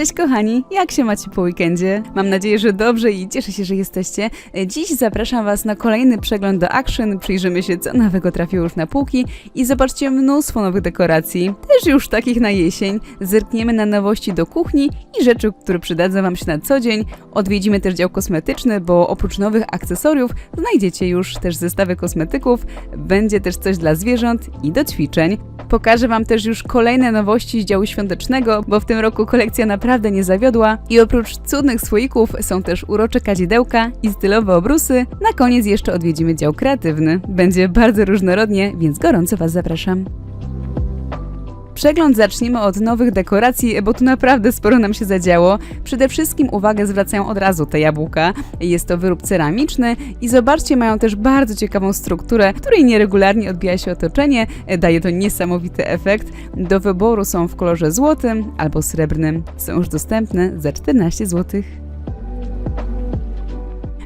Cześć kochani, jak się macie po weekendzie? Mam nadzieję, że dobrze i cieszę się, że jesteście. Dziś zapraszam Was na kolejny przegląd do Action, przyjrzymy się co nowego trafiło już na półki i zobaczcie mnóstwo nowych dekoracji, też już takich na jesień. Zerkniemy na nowości do kuchni i rzeczy, które przydadzą Wam się na co dzień. Odwiedzimy też dział kosmetyczny, bo oprócz nowych akcesoriów znajdziecie już też zestawy kosmetyków, będzie też coś dla zwierząt i do ćwiczeń. Pokażę Wam też już kolejne nowości z działu świątecznego, bo w tym roku kolekcja naprawdę nie zawiodła i oprócz cudnych słoików są też urocze kadzidełka i stylowe obrusy. Na koniec jeszcze odwiedzimy dział kreatywny. Będzie bardzo różnorodnie, więc gorąco Was zapraszam. Przegląd zaczniemy od nowych dekoracji, bo tu naprawdę sporo nam się zadziało. Przede wszystkim uwagę zwracają od razu te jabłka. Jest to wyrób ceramiczny i zobaczcie, mają też bardzo ciekawą strukturę, której nieregularnie odbija się otoczenie. Daje to niesamowity efekt. Do wyboru są w kolorze złotym albo srebrnym. Są już dostępne za 14 zł.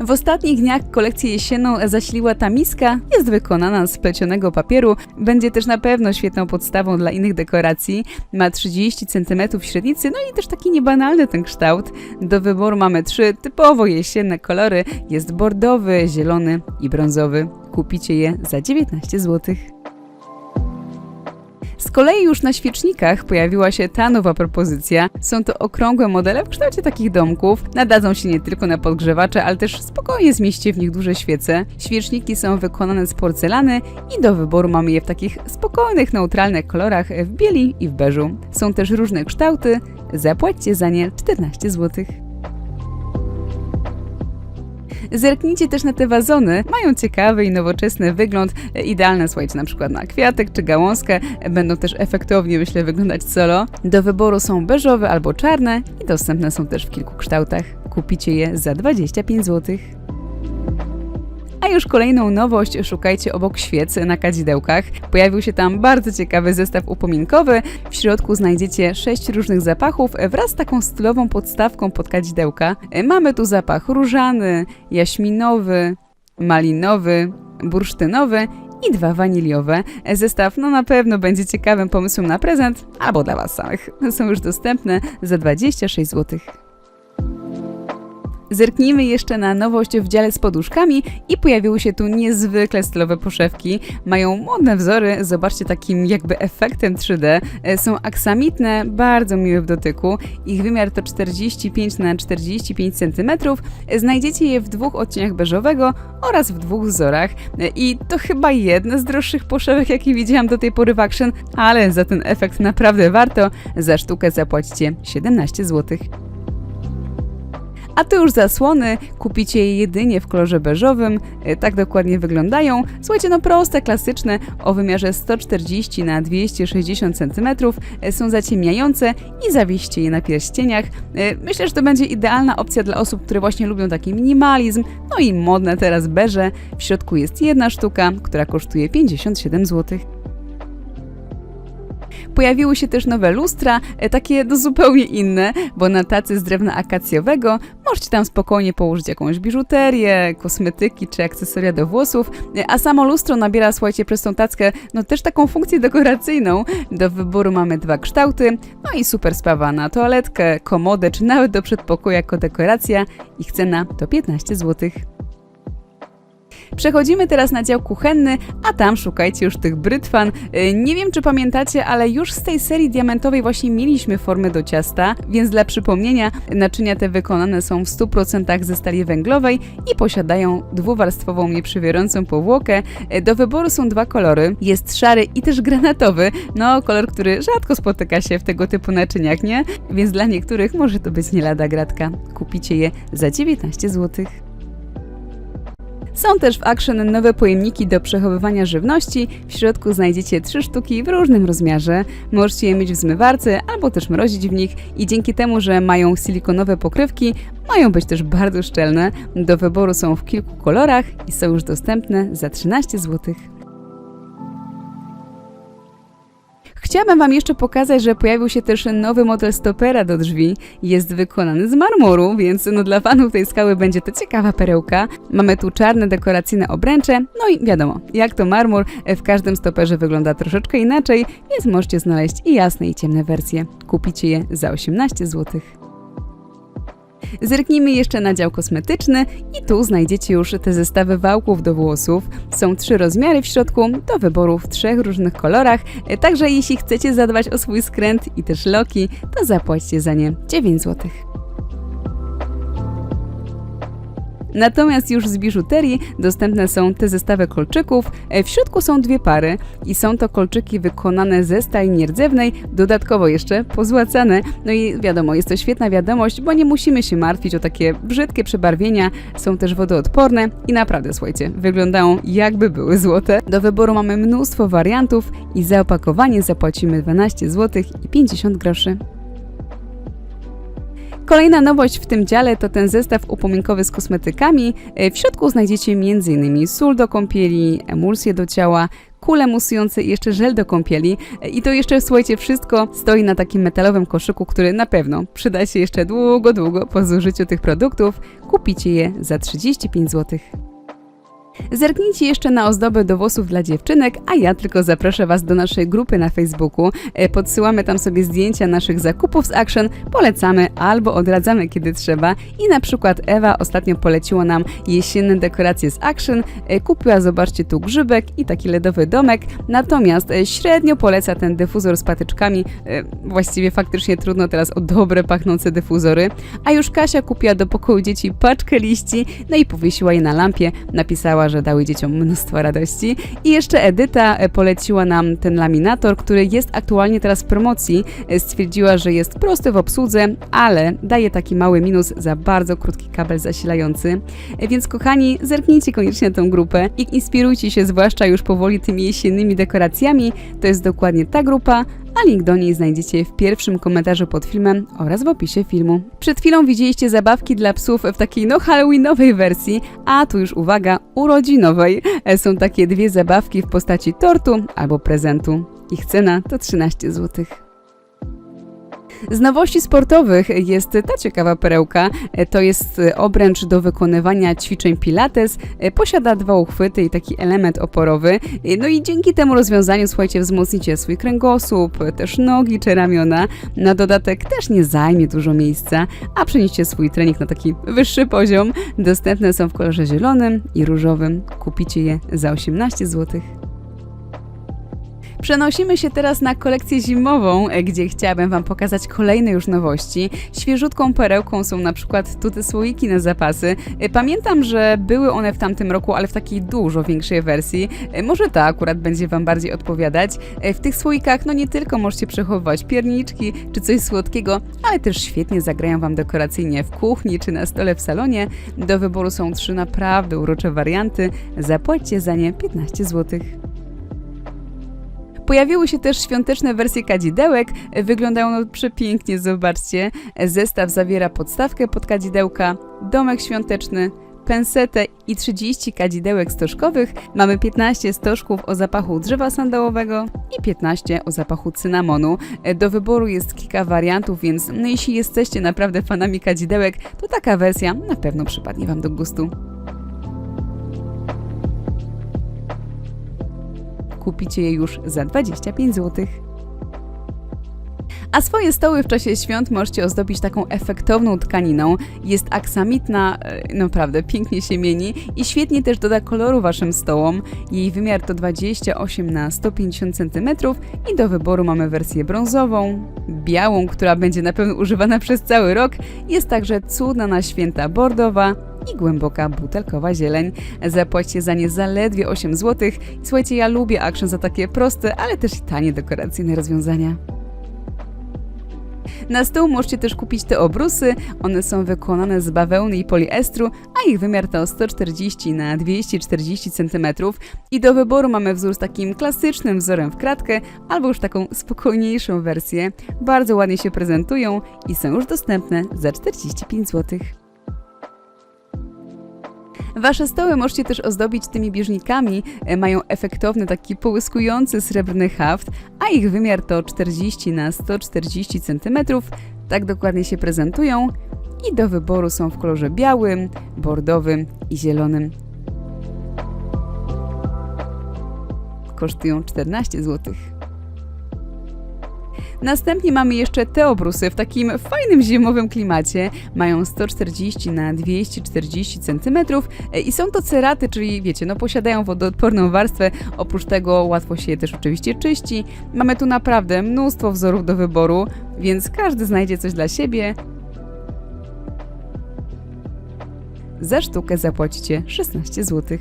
W ostatnich dniach kolekcję jesienną zasiliła ta miska. Jest wykonana z plecionego papieru. Będzie też na pewno świetną podstawą dla innych dekoracji. Ma 30 cm średnicy, no i też taki niebanalny ten kształt. Do wyboru mamy trzy typowo jesienne kolory. Jest bordowy, zielony i brązowy. Kupicie je za 19 zł. Z kolei już na świecznikach pojawiła się ta nowa propozycja. Są to okrągłe modele w kształcie takich domków. Nadadzą się nie tylko na podgrzewacze, ale też spokojnie zmieście w nich duże świece. Świeczniki są wykonane z porcelany i do wyboru mamy je w takich spokojnych, neutralnych kolorach w bieli i w beżu. Są też różne kształty. Zapłaćcie za nie 14 zł. Zerknijcie też na te wazony. Mają ciekawy i nowoczesny wygląd, idealne słuchajcie na przykład na kwiatek czy gałązkę. Będą też efektownie myślę wyglądać solo. Do wyboru są beżowe albo czarne i dostępne są też w kilku kształtach. Kupicie je za 25 zł. A już kolejną nowość szukajcie obok świec na kadzidełkach. Pojawił się tam bardzo ciekawy zestaw upominkowy. W środku znajdziecie sześć różnych zapachów wraz z taką stylową podstawką pod kadzidełka. Mamy tu zapach różany, jaśminowy, malinowy, bursztynowy i dwa waniliowe. Zestaw no na pewno będzie ciekawym pomysłem na prezent albo dla Was samych. Są już dostępne za 26 zł. Zerknijmy jeszcze na nowość w dziale z poduszkami i pojawiły się tu niezwykle stylowe poszewki. Mają modne wzory, zobaczcie takim jakby efektem 3D. E, Są aksamitne, bardzo miłe w dotyku. Ich wymiar to 45 na 45 cm. Znajdziecie je w dwóch odcieniach beżowego oraz w dwóch wzorach. E, I to chyba jedna z droższych poszewek, jakie widziałam do tej pory w Action, ale za ten efekt naprawdę warto. Za sztukę zapłacicie 17 zł. A tu już zasłony, kupicie je jedynie w kolorze beżowym, e, tak dokładnie wyglądają. Słuchajcie, no proste, klasyczne, o wymiarze 140 na 260 cm, e, są zaciemniające i zawieście je na pierścieniach. E, Myślę, że to będzie idealna opcja dla osób, które właśnie lubią taki minimalizm, no i modne teraz beże. W środku jest jedna sztuka, która kosztuje 57 zł. Pojawiły się też nowe lustra, e, takie no zupełnie inne, bo na tacy z drewna akacjowego możecie tam spokojnie położyć jakąś biżuterię, kosmetyki czy akcesoria do włosów, e, a samo lustro nabiera, słuchajcie, przez tą tackę, no też taką funkcję dekoracyjną. Do wyboru mamy dwa kształty, no i super spawa na toaletkę, komodę czy nawet do przedpokoju jako dekoracja. Ich cena to 15 zł. Przechodzimy teraz na dział kuchenny, a tam szukajcie już tych brytwan. Yy, Nie wiem, czy pamiętacie, ale już z tej serii diamentowej właśnie mieliśmy formy do ciasta, więc dla przypomnienia, naczynia te wykonane są w 100% ze stali węglowej i posiadają dwuwarstwową, nieprzywierającą powłokę. Yy, Do wyboru są dwa kolory. Jest szary i też granatowy, no kolor, który rzadko spotyka się w tego typu naczyniach, nie? Więc dla niektórych może to być nie lada gratka. Kupicie je za 19 zł. Są też w Action nowe pojemniki do przechowywania żywności. W środku znajdziecie trzy sztuki w różnym rozmiarze. Możecie je mieć w zmywarce albo też mrozić w nich i dzięki temu, że mają silikonowe pokrywki, mają być też bardzo szczelne. Do wyboru są w kilku kolorach i są już dostępne za 13 zł. Chciałabym Wam jeszcze pokazać, że pojawił się też nowy model stopera do drzwi. Jest wykonany z marmuru, więc no dla fanów tej skały będzie to ciekawa perełka. Mamy tu czarne dekoracyjne obręcze, no i wiadomo, jak to marmur, w każdym stoperze wygląda troszeczkę inaczej, więc możecie znaleźć i jasne i ciemne wersje. Kupicie je za 18 zł. Zerknijmy jeszcze na dział kosmetyczny i tu znajdziecie już te zestawy wałków do włosów. Są trzy rozmiary w środku, do wyboru w trzech różnych kolorach, E, także jeśli chcecie zadbać o swój skręt i też loki, to zapłaćcie za nie 9 zł. Natomiast już z biżuterii dostępne są te zestawy kolczyków. E, W środku są dwie pary i są to kolczyki wykonane ze stali nierdzewnej, dodatkowo jeszcze pozłacane. No i wiadomo, jest to świetna wiadomość, bo nie musimy się martwić o takie brzydkie przebarwienia. Są też wodoodporne i naprawdę, słuchajcie, wyglądają jakby były złote. Do wyboru mamy mnóstwo wariantów i za opakowanie zapłacimy 12 zł i 50 groszy. Kolejna nowość w tym dziale to ten zestaw upominkowy z kosmetykami. E, W środku znajdziecie m.in. sól do kąpieli, emulsję do ciała, kule musujące i jeszcze żel do kąpieli. E, I to jeszcze, słuchajcie, wszystko stoi na takim metalowym koszyku, który na pewno przyda się jeszcze długo, długo po zużyciu tych produktów. Kupicie je za 35 zł. Zerknijcie jeszcze na ozdoby do włosów dla dziewczynek, a ja tylko zaproszę Was do naszej grupy na Facebooku. E, Podsyłamy tam sobie zdjęcia naszych zakupów z Action, polecamy albo odradzamy kiedy trzeba. I na przykład Ewa ostatnio poleciła nam jesienne dekoracje z Action. E, Kupiła, zobaczcie, tu grzybek i taki ledowy domek. Natomiast e, średnio poleca ten dyfuzor z patyczkami. Właściwie faktycznie trudno teraz o dobre pachnące dyfuzory. A już Kasia kupiła do pokoju dzieci paczkę liści, no i powiesiła je na lampie. Napisała, że dały dzieciom mnóstwo radości. I jeszcze Edyta e, poleciła nam ten laminator, który jest aktualnie teraz w promocji. E, Stwierdziła, że jest prosty w obsłudze, ale daje taki mały minus za bardzo krótki kabel zasilający. E, Więc kochani, zerknijcie koniecznie tę grupę i inspirujcie się zwłaszcza już powoli tymi jesiennymi dekoracjami. To jest dokładnie ta grupa, a link do niej znajdziecie w pierwszym komentarzu pod filmem oraz w opisie filmu. Przed chwilą widzieliście zabawki dla psów w takiej no halloweenowej wersji, a tu już uwaga, urodzinowej. E, Są takie dwie zabawki w postaci tortu albo prezentu. Ich cena to 13 zł. Z nowości sportowych jest ta ciekawa perełka. E, To jest e, obręcz do wykonywania ćwiczeń pilates. E, Posiada dwa uchwyty i taki element oporowy. No i dzięki temu rozwiązaniu, słuchajcie, wzmocnicie swój kręgosłup, też nogi czy ramiona. Na dodatek też nie zajmie dużo miejsca, a przenieście swój trening na taki wyższy poziom. Dostępne są w kolorze zielonym i różowym. Kupicie je za 18 zł. Przenosimy się teraz na kolekcję zimową, e, gdzie chciałabym Wam pokazać kolejne już nowości. Świeżutką perełką są na przykład tutaj słoiki na zapasy. E, Pamiętam, że były one w tamtym roku, ale w takiej dużo większej wersji. E, Może ta akurat będzie Wam bardziej odpowiadać. W tych słoikach no nie tylko możecie przechowywać pierniczki czy coś słodkiego, ale też świetnie zagrają Wam dekoracyjnie w kuchni czy na stole w salonie. Do wyboru są trzy naprawdę urocze warianty. Zapłaćcie za nie 15 zł. Pojawiły się też świąteczne wersje kadzidełek. Wyglądają one przepięknie, zobaczcie. Zestaw zawiera podstawkę pod kadzidełka, domek świąteczny, pensetę i 30 kadzidełek stożkowych. Mamy 15 stożków o zapachu drzewa sandałowego i 15 o zapachu cynamonu. Do wyboru jest kilka wariantów, więc no jeśli jesteście naprawdę fanami kadzidełek, to taka wersja na pewno przypadnie Wam do gustu. Kupicie je już za 25 zł. A swoje stoły w czasie świąt możecie ozdobić taką efektowną tkaniną. Jest aksamitna, e, naprawdę pięknie się mieni i świetnie też doda koloru waszym stołom. Jej wymiar to 28 na 150 cm i do wyboru mamy wersję brązową, białą, która będzie na pewno używana przez cały rok. Jest także cudna na święta bordowa, i głęboka butelkowa zieleń. Zapłaćcie za nie zaledwie 8 zł. Słuchajcie, ja lubię Action za takie proste, ale też i tanie dekoracyjne rozwiązania. Na stół możecie też kupić te obrusy. One są wykonane z bawełny i poliestru, a ich wymiar to 140 na 240 cm. I do wyboru mamy wzór z takim klasycznym wzorem w kratkę, albo już taką spokojniejszą wersję. Bardzo ładnie się prezentują i są już dostępne za 45 zł. Wasze stoły możecie też ozdobić tymi bieżnikami. E, Mają efektowny, taki połyskujący srebrny haft, a ich wymiar to 40 na 140 cm. Tak dokładnie się prezentują. I do wyboru są w kolorze białym, bordowym i zielonym. Kosztują 14 zł. Następnie mamy jeszcze te obrusy w takim fajnym zimowym klimacie. Mają 140 na 240 cm i są to ceraty, czyli wiecie, no posiadają wodoodporną warstwę. Oprócz tego łatwo się je też oczywiście czyści. Mamy tu naprawdę mnóstwo wzorów do wyboru, więc każdy znajdzie coś dla siebie. Za sztukę zapłacicie 16 zł.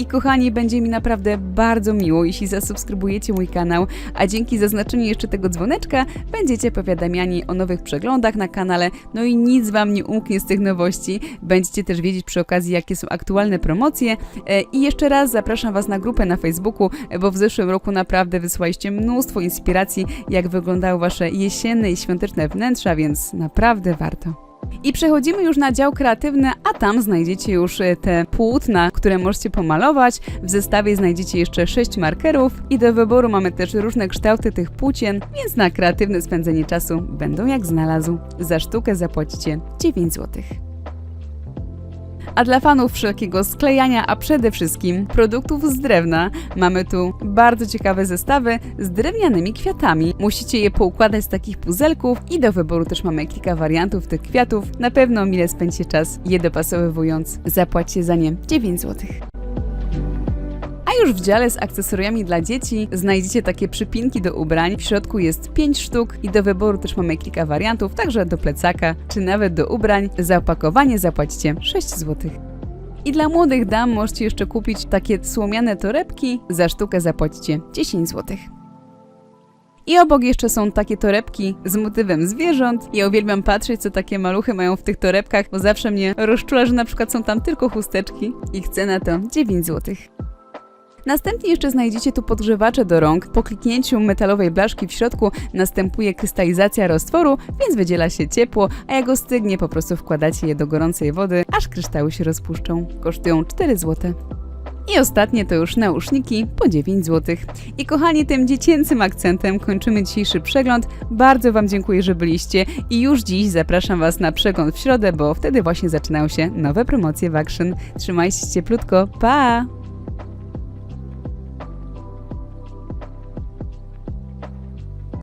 I kochani, będzie mi naprawdę bardzo miło, jeśli zasubskrybujecie mój kanał, a dzięki zaznaczeniu jeszcze tego dzwoneczka będziecie powiadamiani o nowych przeglądach na kanale, no i nic Wam nie umknie z tych nowości. Będziecie też wiedzieć przy okazji, jakie są aktualne promocje. E, I jeszcze raz zapraszam Was na grupę na Facebooku, bo w zeszłym roku naprawdę wysłaliście mnóstwo inspiracji, jak wyglądały Wasze jesienne i świąteczne wnętrza, więc naprawdę warto. I przechodzimy już na dział kreatywny, a tam znajdziecie już e, te płótna, które możecie pomalować. W zestawie znajdziecie jeszcze 6 markerów i do wyboru mamy też różne kształty tych płócien, więc na kreatywne spędzenie czasu będą jak znalazł. Za sztukę zapłacicie 9 zł. A dla fanów wszelkiego sklejania, a przede wszystkim produktów z drewna, mamy tu bardzo ciekawe zestawy z drewnianymi kwiatami. Musicie je poukładać z takich puzelków i do wyboru też mamy kilka wariantów tych kwiatów. Na pewno mile spędźcie czas je dopasowywując. Zapłaćcie za nie 9 zł. Już w dziale z akcesoriami dla dzieci znajdziecie takie przypinki do ubrań. W środku jest 5 sztuk i do wyboru też mamy kilka wariantów, także do plecaka czy nawet do ubrań. Za opakowanie zapłacicie 6 zł. I dla młodych dam możecie jeszcze kupić takie słomiane torebki. Za sztukę zapłacicie 10 zł. I obok jeszcze są takie torebki z motywem zwierząt. Ja uwielbiam patrzeć, co takie maluchy mają w tych torebkach, bo zawsze mnie rozczula, że na przykład są tam tylko chusteczki. Ich cena to 9 zł. Następnie jeszcze znajdziecie tu podgrzewacze do rąk. Po kliknięciu metalowej blaszki w środku następuje krystalizacja roztworu, więc wydziela się ciepło, a jak ostygnie, po prostu wkładacie je do gorącej wody, aż kryształy się rozpuszczą. Kosztują 4 zł. I ostatnie to już nauszniki po 9 zł. I kochani, tym dziecięcym akcentem kończymy dzisiejszy przegląd. Bardzo Wam dziękuję, że byliście i już dziś zapraszam Was na przegląd w środę, bo wtedy właśnie zaczynają się nowe promocje w Action. Trzymajcie się cieplutko, pa!